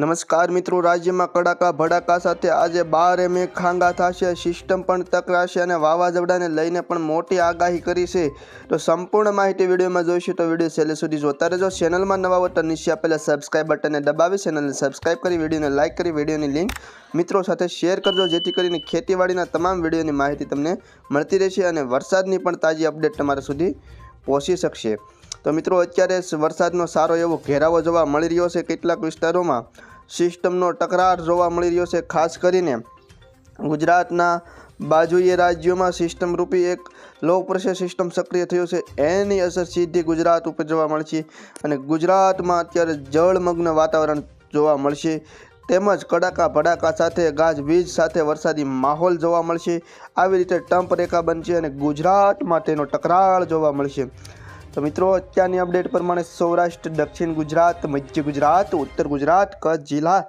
નમસ્કાર મિત્રો, રાજ્યમાં કડાકા ભડાકા સાથે આજે બાર મે ખાંગા થશે. સિસ્ટમ પણ ટકરાશે અને વાવાઝોડાને લઈને પણ મોટી આગાહી કરી છે. તો સંપૂર્ણ માહિતી વિડીયોમાં જોઈશું તો વીડિયો છેલ્લે સુધી જોતા રહેજો. ચેનલમાં નવા વટન નીચે આપેલા સબસ્ક્રાઇબ બટનને દબાવી ચેનલને સબસ્ક્રાઇબ કરી, વિડીયોને લાઇક કરી, વિડીયોની લિંક મિત્રો સાથે શેર કરજો. જેથી કરીને ખેતીવાડીના તમામ વિડીયોની માહિતી તમને મળતી રહેશે અને વરસાદની પણ તાજી અપડેટ તમારા સુધી પહોંચી શકશે. તો મિત્રો, અત્યારે વરસાદનો સારો એવો ઘેરાવો જોવા મળી રહ્યો છે કેટલાક વિસ્તારોમાં. સિસ્ટમનો ટકરાર જોવા મળી રહ્યો છે, ખાસ કરીને ગુજરાતના બાજુએ રાજ્યોમાં સિસ્ટમ રૂપી એક લો પ્રેશર સિસ્ટમ સક્રિય થયો છે. એની અસર સીધી ગુજરાત ઉપર જોવા મળશે અને ગુજરાતમાં અત્યારે જળમગ્ન વાતાવરણ જોવા મળશે તેમજ કડાકા ભડાકા સાથે ગાજવીજ સાથે વરસાદી માહોલ જોવા મળશે આવી રીતે ટંપ રેખા બનશે અને ગુજરાતમાં તેનો ટકરાળ જોવા મળશે. તો મિત્રો, અત્યારની અપડેટ પ્રમાણે સૌરાષ્ટ્ર, દક્ષિણ ગુજરાત, મધ્ય ગુજરાત, ઉત્તર ગુજરાત, કચ્છ જિલ્લા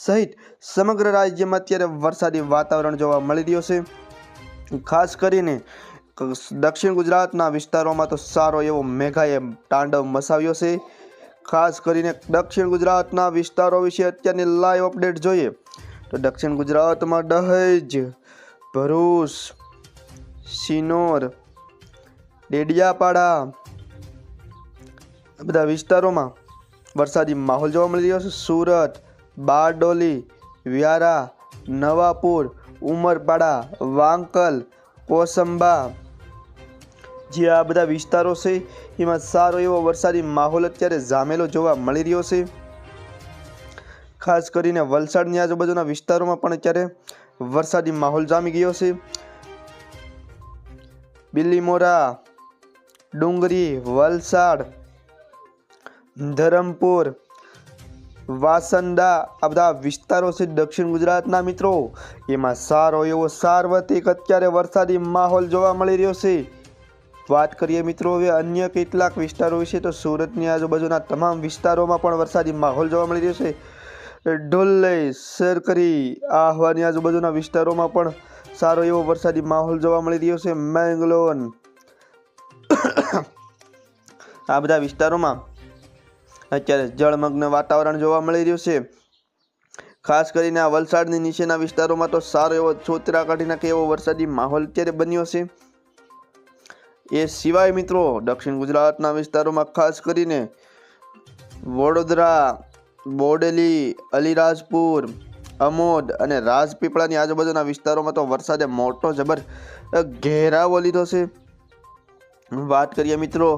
સહિત સમગ્ર રાજ્યમાં અત્યારે વરસાદી વાતાવરણ જોવા મળી રહ્યો છે. ખાસ કરીને દક્ષિણ ગુજરાતના વિસ્તારોમાં તો સારો એવો મેઘાએ તાંડવ મસાવ્યો છે. ખાસ કરીને દક્ષિણ ગુજરાતના વિસ્તારો વિશે અત્યારની લાઈવ અપડેટ જોઈએ તો દક્ષિણ ગુજરાતમાં દહેજ, ભરૂચ સિનોર ડેડિયાપાડા બધા વિસ્તારોમાં વરસાદી માહોલ જોવા મળી રહ્યો છે. સુરત, બારડોલી, વ્યારા, નવાપુર, ઉમરપાડા, વાંકલ, કોસંબા. જે આ બધા વિસ્તારો છે, એમાં સારો એવો વરસાદી માહોલ અત્યારે જામેલો જોવા મળી રહ્યો છે. ખાસ કરીને વલસાડની આજુબાજુના વિસ્તારોમાં પણ અત્યારે વરસાદી માહોલ જામી ગયો છે. બિલીમોરા ડુંગરી, વલસાડ ધરમપુર વાસંદા આ બધા વિસ્તારો છે દક્ષિણ ગુજરાતના મિત્રો. એમાં સારો એવો સાર્વત્રિક અત્યારે વરસાદી માહોલ જોવા મળી રહ્યો છે. વાત કરીએ મિત્રો હવે અન્ય કેટલાક વિસ્તારો વિશે, તો સુરતની આજુબાજુના તમામ વિસ્તારોમાં પણ વરસાદી માહોલ જોવા મળી રહ્યો છે. ઢોલે સરકરી, આહવાની આજુબાજુના વિસ્તારોમાં પણ સારો એવો વરસાદી માહોલ જોવા મળી રહ્યો છે. મેંગલોન, આ બધા વિસ્તારોમાં અત્યારે જળમગ્ન વાતાવરણ જોવા મળી રહ્યું છે. ખાસ કરીને આ વલસાડની નીચેના વિસ્તારોમાં તો સારો એવો છોતરા કાઢી નાખે એવો વરસાદી માહોલ અત્યારે બન્યો છે. એ સિવાય મિત્રો, દક્ષિણ ગુજરાતના વિસ્તારોમાં ખાસ કરીને વડોદરા, બોડેલી, અલીરાજપુર, અમોદ અને રાજપીપળાની આજુબાજુના વિસ્તારોમાં તો વરસાદે મોટો જબર ઘેરાવો લીધો છે. વાત કરીએ મિત્રો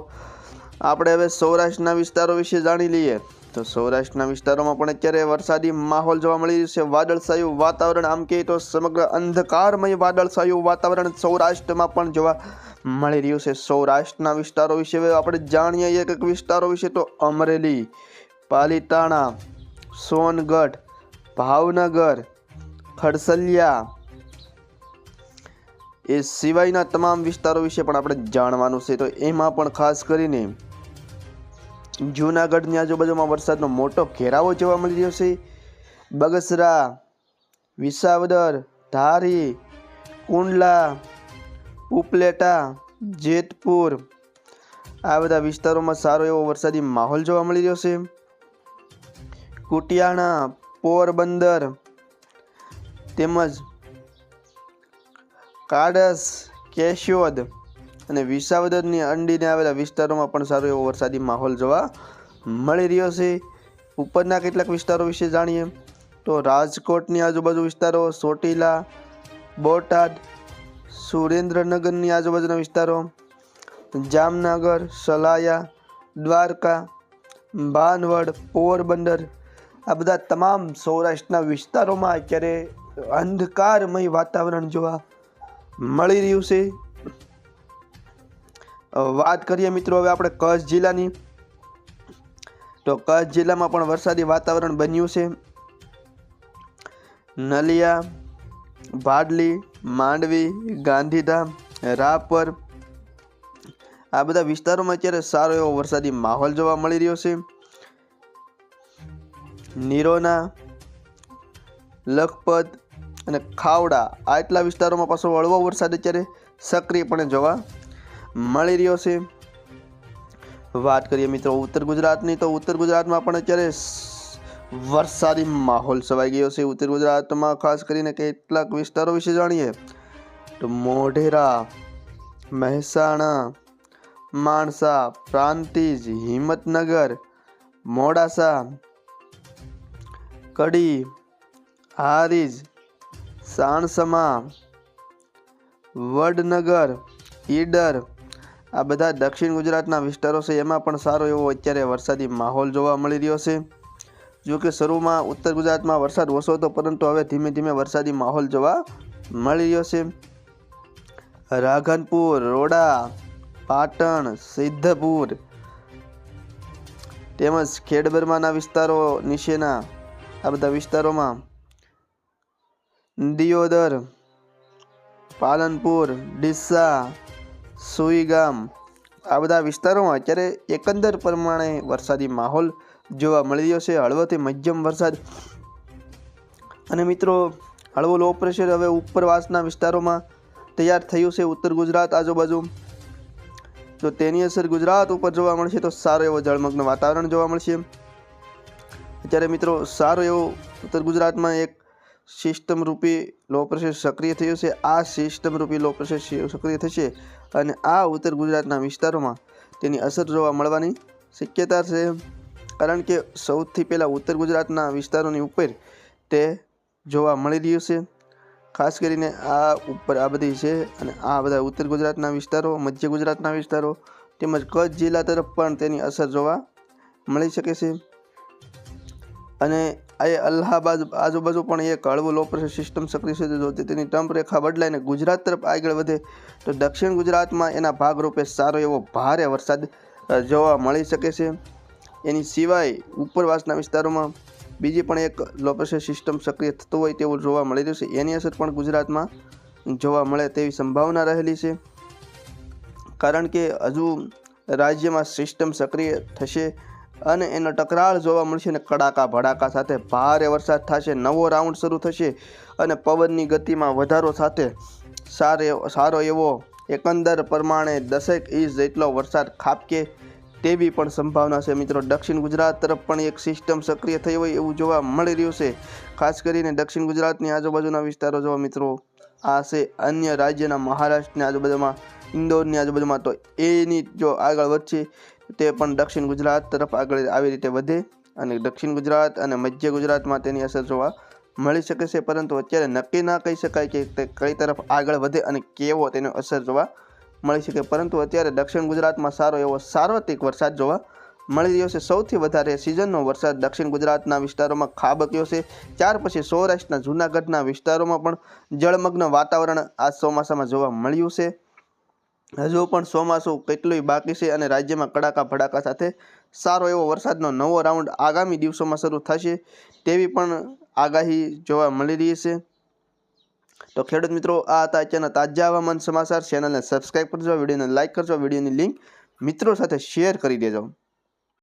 આપણે હવે સૌરાષ્ટ્રના વિસ્તારો વિશે જાણી લઈએ. તો સૌરાષ્ટ્રના વિસ્તારોમાં પણ અત્યારે વરસાદી માહોલ જોવા મળી રહ્યું છે. વાદળછાયું વાતાવરણ આમ કહીએ તો સમગ્ર અંધકારમય વાદળછાયું વાતાવરણ સૌરાષ્ટ્રમાં પણ જોવા મળી રહ્યું છે. સૌરાષ્ટ્રના વિસ્તારો વિશે આપણે જાણીએ એક એક વિસ્તારો વિશે તો અમરેલી, પાલીતાણા, સોનગઢ, ભાવનગર, ખડસલિયા એ સિવાયના તમામ વિસ્તારો વિશે પણ આપણે જાણવાનું છે. તો એમાં પણ ખાસ કરીને જૂનાગઢની આજુબાજુમાં વરસાદનો મોટો ઘેરાવો જોવા મળી રહ્યો છે. બગસરા, વિસાવદર, ધારી, કુંડલા, ઉપલેટા, જેતપુર આ બધા વિસ્તારોમાં સારો એવો વરસાદી માહોલ જોવા મળી રહ્યો છે. કુટિયાણા, પોરબંદર તેમજ કાડસ, કેશોદ અને વિસાવદરની અંડીને આવેલા વિસ્તારોમાં પણ સારો એવો વરસાદી માહોલ જોવા મળી રહ્યો છે. ઉપરના કેટલાક વિસ્તારો વિશે જાણીએ તો રાજકોટની આજુબાજુ વિસ્તારો, ચોટીલા, બોટાદ, સુરેન્દ્રનગરની આજુબાજુના વિસ્તારો, જામનગર, સલાયા, દ્વારકા ભાનવડ પોરબંદર, આ બધા તમામ સૌરાષ્ટ્રના વિસ્તારોમાં અત્યારે અંધકારમય વાતાવરણ જોવા મળી રહ્યું છે. વાત કરીએ મિત્રો હવે આપણે કચ્છ જિલ્લાની. તો કચ્છ જિલ્લામાં પણ વરસાદી વાતાવરણ બન્યું છે. નલિયા, ભાડલી, માંડવી, ગાંધીધામ, રાપર આ બધા વિસ્તારોમાં અત્યારે સારો એવો વરસાદી માહોલ જોવા મળી રહ્યો છે. નિરોના, લખપત અને ખાવડા આટલા વિસ્તારોમાં પાછો હળવો વરસાદ અત્યારે સક્રિયપણે જોવા મળી રહ્યો છે. વાત કરીએ મિત્રો ઉત્તર ગુજરાતની, તો ઉત્તર ગુજરાતમાં પણ અત્યારે વરસાદી માહોલ છવાઈ ગયો છે. ઉત્તર ગુજરાતમાં ખાસ કરીને કેટલાક વિસ્તારો વિશે જાણીએ તો મોઢેરા, મહેસાણા, માણસા, પ્રાંતિજ, હિંમતનગર, મોડાસા, કડી, હારીજ, સાણસમા, વડનગર, ઈડર આ બધા દક્ષિણ ગુજરાતના વિસ્તારો છે, એમાં પણ સારો એવો અત્યારે વરસાદી માહોલ જોવા મળી રહ્યો છે. જો કે શરૂમાં ઉત્તર ગુજરાતમાં વરસાદ ઓછો હતો, પરંતુ હવે ધીમે ધીમે વરસાદી માહોલ જોવા મળી રહ્યો છે. રાધનપુર, રોડા, પાટણ, સિદ્ધપુર તેમજ ખેડબરમાના વિસ્તારો નીચેના, આ બધા વિસ્તારોમાં દિયોદર, પાલનપુર, ડીસા સુઈગામ. આ બધા વિસ્તારોમાં અત્યારે એકંદર પ્રમાણે વરસાદી માહોલ જોવા મળી રહ્યો છે. હળવોથી મધ્યમ વરસાદ. અને મિત્રો, હળવો લો પ્રેશર હવે ઉપરવાસના વિસ્તારોમાં તૈયાર થયું છે ઉત્તર ગુજરાત આજુબાજુ. જો તેની અસર ગુજરાત ઉપર જોવા મળશે તો સારો એવો જળમગ્ન વાતાવરણ જોવા મળશે. અત્યારે મિત્રો, સારો એવો ઉત્તર ગુજરાતમાં એક સિસ્ટમ રૂપી લો પ્રેશર સક્રિય થયું છે. આ સિસ્ટમ રૂપી લો પ્રેશર સક્રિય થશે અને આ ઉત્તર ગુજરાતના વિસ્તારોમાં તેની અસર જોવા મળવાની શક્યતા છે. કારણ કે સૌથી પહેલાં ઉત્તર ગુજરાતના વિસ્તારોની ઉપર તે જોવા મળી રહ્યું છે. ખાસ કરીને આ ઉપર આ બધી છે અને આ બધા ઉત્તર ગુજરાતના વિસ્તારો, મધ્ય ગુજરાતના વિસ્તારો તેમજ કચ્છ જિલ્લા તરફ પણ તેની અસર જોવા મળી શકે છે. અને આ અલ્હાબાદ આજુબાજુ પણ એક હળવું લો પ્રેશર સિસ્ટમ સક્રિય છે, જો તેની ટર્મ રેખા બદલાઈને ગુજરાત તરફ આગળ વધે, તો દક્ષિણ ગુજરાતમાં એના ભાગરૂપે સારો એવો ભારે વરસાદ જોવા મળી શકે છે. એની સિવાય ઉપરવાસના વિસ્તારોમાં બીજી પણ એક લો પ્રેશર સિસ્ટમ સક્રિય થતું હોય તેવું જોવા મળી રહ્યું છે. એની અસર પણ ગુજરાતમાં જોવા મળે તેવી સંભાવના રહેલી છે. કારણ કે હજુ રાજ્યમાં સિસ્ટમ સક્રિય થશે અને એનો ટકરાળ જોવા મળશે અને કડાકા ભડાકા સાથે ભારે વરસાદ થશે, નવો રાઉન્ડ શરૂ થશે અને પવનની ગતિમાં વધારો સાથે સારો સારો એવો એકંદર પ્રમાણે દસેક ઇંચ જેટલો વરસાદ ખાબકે તેવી પણ સંભાવના છે. મિત્રો, દક્ષિણ ગુજરાત તરફ પણ એક સિસ્ટમ સક્રિય થઈ હોય એવું જોવા મળી રહ્યું છે. ખાસ કરીને દક્ષિણ ગુજરાતની આજુબાજુના વિસ્તારો જોવા મિત્રો, આ છે અન્ય રાજ્યના મહારાષ્ટ્રની આજુબાજુમાં, ઇન્દોરની આજુબાજુમાં તો એની જો આગળ વધશે તે પણ દક્ષિણ ગુજરાત તરફ આગળ આવી રીતે વધે અને દક્ષિણ ગુજરાત અને મધ્ય ગુજરાતમાં તેની અસર જોવા મળી શકે છે. પરંતુ અત્યારે નક્કી ના કહી શકાય કે તે કઈ તરફ આગળ વધે અને કેવો તેનો અસર જોવા મળી શકે. પરંતુ અત્યારે દક્ષિણ ગુજરાતમાં સારો એવો સાર્વત્રિક વરસાદ જોવા મળી રહ્યો છે. સૌથી વધારે સિઝનનો વરસાદ દક્ષિણ ગુજરાતના વિસ્તારોમાં ખાબક્યો છે. ત્યાર પછી સૌરાષ્ટ્રના જૂનાગઢના વિસ્તારોમાં પણ જળમગ્ન વાતાવરણ આ ચોમાસામાં જોવા મળ્યું છે. હજુ પણ ચોમાસું કેટલું બાકી છે અને રાજ્યમાં કડાકા ભડાકા સાથે સારો એવો વરસાદનો નવો રાઉન્ડ આગામી દિવસોમાં શરૂ થશે તેવી પણ આગાહી જોવા મળી રહી છે. તો ખેડૂત મિત્રો, આ હતા અત્યારના તાજા હવામાન સમાચાર. ચેનલને સબસ્ક્રાઈબ કરજો, વિડીયોને લાઇક કરજો, વિડીયોની લિંક મિત્રો સાથે શેર કરી દેજો.